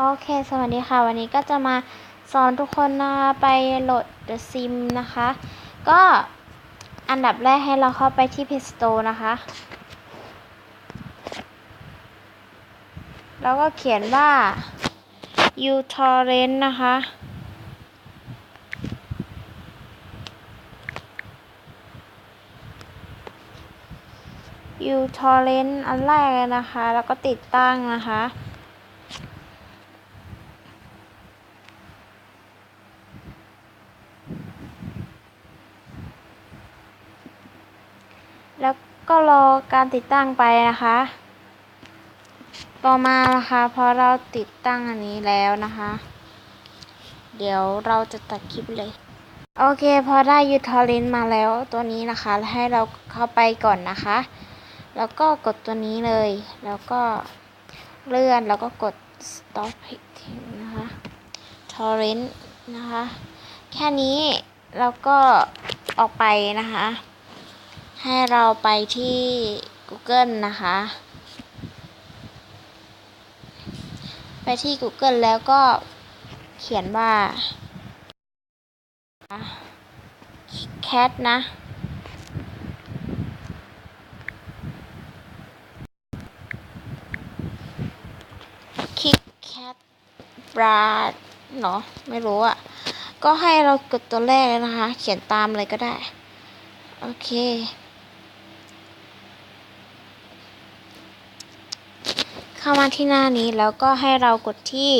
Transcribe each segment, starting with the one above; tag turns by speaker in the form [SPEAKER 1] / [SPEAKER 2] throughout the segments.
[SPEAKER 1] โอเค สวัสดีค่ะ วันนี้ก็จะมาสอนทุกคนนะคะไปโหลด The Sim นะคะ ก็อันดับแรกให้เราเข้าไปที่ Play Store นะคะ แล้วก็เขียนว่า uTorrent นะคะ uTorrent อันแรกเลยนะคะ แล้วก็ติดตั้งนะคะ แล้ว ก็รอการติดตั้งไปนะคะ ต่อมานะคะพอเราติดตั้งอันนี้แล้วนะคะ เดี๋ยวเราจะตัดคลิปเลย โอเค พอได้ยูทอรินมาแล้วตัวนี้นะคะให้เราเข้าไปก่อนนะคะ แล้วก็กดตัวนี้เลย แล้วก็เลื่อนแล้วก็กด stop อีกทีนะคะ torrent นะคะ แค่นี้แล้วก็ออกไปนะคะ ให้เราไปที่ Google นะคะ ไปที่ Google แล้วก็เขียนว่า cat นะ คลิกแคทบราดเนาะไม่รู้อะ่ะก็ให้เรากดตัวแรกเลยนะคะ เขียนตามเลยก็ได้ โอเค เข้ามาที่หน้านี้แล้วก็ให้เรากดที่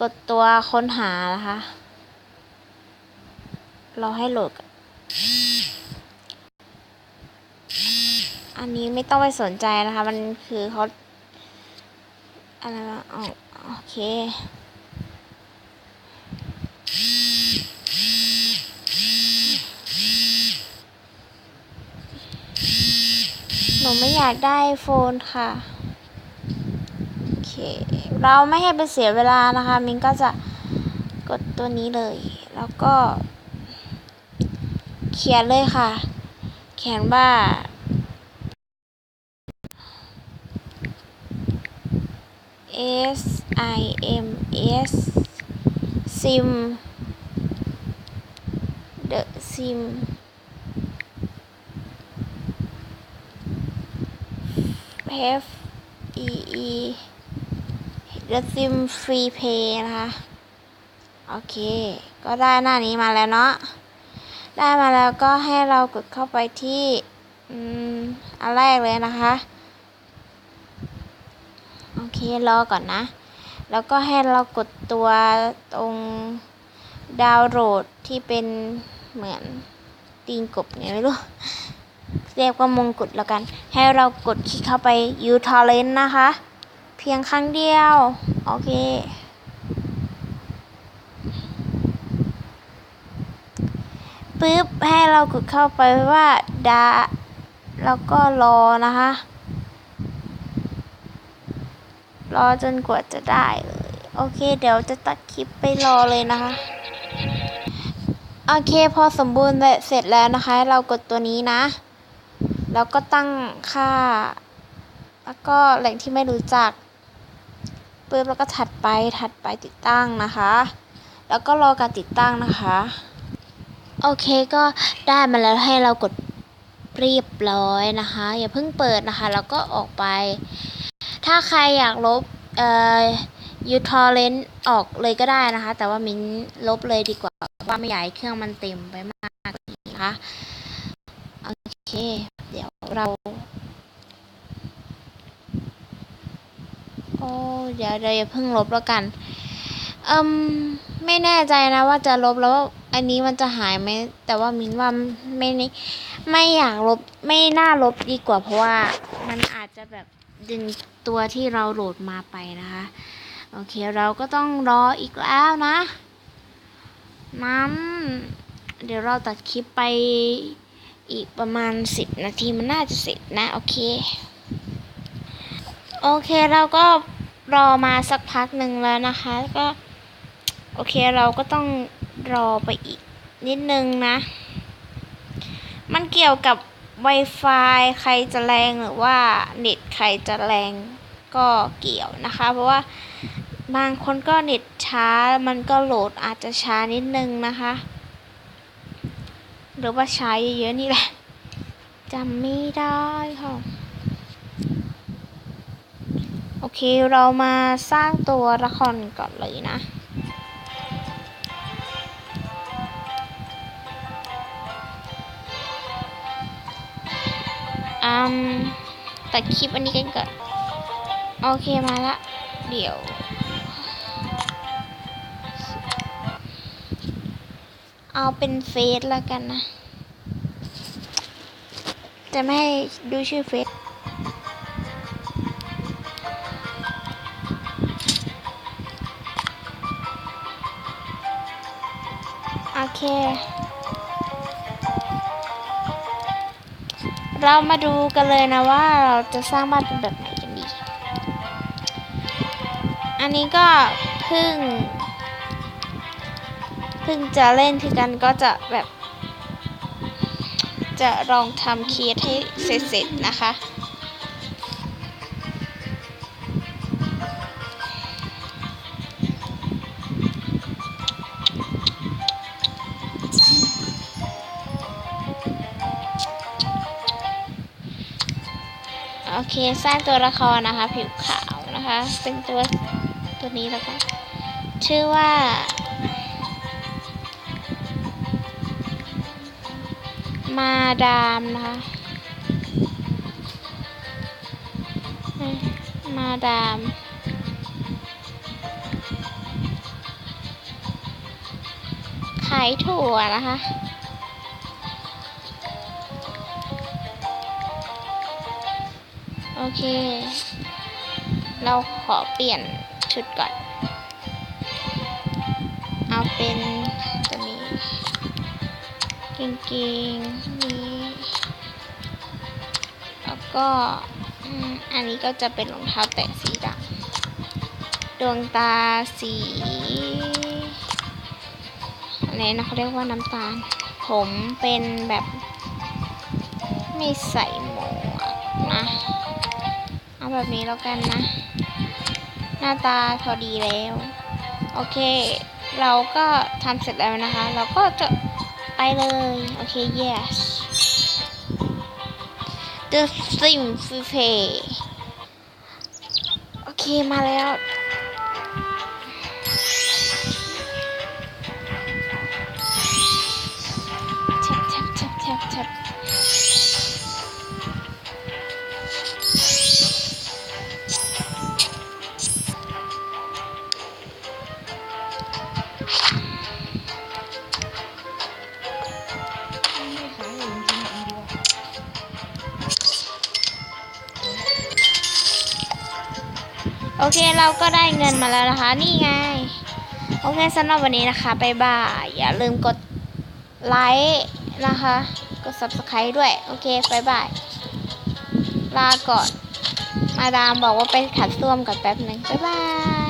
[SPEAKER 1] กดตัวค้นหานะคะ เราให้โหลด อันนี้ไม่ต้องไปสนใจนะคะ มันคือเขาอะไรวะโอเคหนูไม่อยากได้โฟนค่ะ เราไม่ให้ไปเสียเวลานะคะ มินก็จะกดตัวนี้เลย แล้วก็ เขียนเลยค่ะ เขียนว่า S I M S sim the sim F E E the sim free pay นะคะ โอเค ก็ได้หน้านี้มาแล้วเนาะ ได้มาแล้วก็ให้เรากดเข้าไปที่อืมอันแรกเลยนะคะ โอเค รอก่อนนะ แล้วก็ให้เรากดตัวตรงดาวน์โหลดที่เป็นเหมือนตีนกบไงไม่รู้ เรียกว่ามงกุฎแล้วกัน ให้เรากดคลิกเข้าไป uTorrent นะคะ พียงครั้งเดียว โอเค ปึ๊บ ให้เรากดเข้าไปว่าดาแล้วก็รอนะคะ รอจนกว่าจะได้เลย โอเค เดี๋ยวจะตัดคลิปไปรอเลยนะคะ โอเค พอสมบูรณ์เสร็จแล้วนะคะ เรากดตัวนี้นะ แล้วก็ตั้งค่าแล้วก็แหล่งที่ไม่รู้จัก ปึ๊บแล้วก็ถัดไปถัดไปติดตั้งนะคะ แล้วก็รอการติดตั้งนะคะ โอเคก็ได้มาแล้วให้เรากดเรียบร้อยนะคะ อย่าเพิ่งเปิดนะคะ แล้วก็ออกไป ถ้าใครอยากลบเอ่อยูทอเรนออกเลยก็ได้นะคะ แต่ว่ามิ้นลบเลยดีกว่าว่าไม่อยากให้เครื่องมันเต็มไปมากนะคะโอเค เดี๋ยวเรา อ้เดี๋ยวเดี๋ยวอย่าเพิ่งลบแล้วกันอืมไม่แน่ใจนะว่าจะลบแล้วอันนี้มันจะหายไหมแต่ว่ามินว่าไม่นี่ไม่อยากลบไม่น่าลบดีกว่า เพราะว่ามันอาจจะแบบดึงตัวที่เราโหลดมาไปนะคะโอเคเราก็ต้องรออีกแล้วนะนั้นเดี๋ยวเราตัดคลิปไปอีกประมาณสิบนาทีมันน่าจะเสร็จนะ โอเค โอเคเราก็ รอมาสักพักหนึ่งแล้วนะคะก็โอเคเราก็ต้องรอไปอีกนิดนึงนะ มันเกี่ยวกับ Wi-Fi ใครจะแรงหรือว่าเน็ตใครจะแรงก็เกี่ยวนะคะ เพราะว่าบางคนก็เน็ตช้ามันก็โหลดอาจจะช้านิดนึงนะคะ หรือว่าช้าเยอะๆนี่แหละจำไม่ได้ค่ะ โอเคเรามาสร้างตัวละครก่อนเลยนะ อืมตัดคลิปอันนี้กันก่อนโอเคมาละ เดี๋ยว เอาเป็นเฟซแล้วกันนะ จะไม่ให้ดูชื่อเฟซ เค เรามาดูกันเลยนะว่าเราจะสร้างบ้านเป็นแบบไหนกันดี อันนี้ก็เพิ่งเพิ่งจะเล่นคือกันก็จะแบบ จะลองทำเคสให้เสร็จๆนะคะ โอเคสร้างตัวละครนะคะ ผิวขาวนะคะ เป็นตัวตัวนี้แล้วกันชื่อว่า มาดามนะคะมมาดามขายถั่วนะคะ โอเค เราขอเปลี่ยนชุดก่อน เอาเป็นตัวนี้กางเกงนี้แล้วก็อันนี้ก็จะเป็นรองเท้าแตะสีดำดวงตาสีอะไรนะเขาเรียกว่าน้ำตาล ผมเป็นแบบไม่ใส่ เอาแบบนี้แล้วกันนะ หน้าตาพอดีแล้ว โอเค เราก็ทำเสร็จแล้วนะคะ เราก็จะไปเลย โอเค yes the sim f p a y โอเค มาแล้วแชบแชบแชบแชบแชบ เคเราก็ได้เงินมาแล้วนะคะ นี่ไง โอเคสำหรับวันนี้นะคะบายบาย อย่าลืมกดไลค์นะคะ กด subscribe ด้วย โอเคบายบาย ลาก่อน มาดามบอกว่าไปขัดส้วมกันแป๊บหนึ่งบ๊ายบาย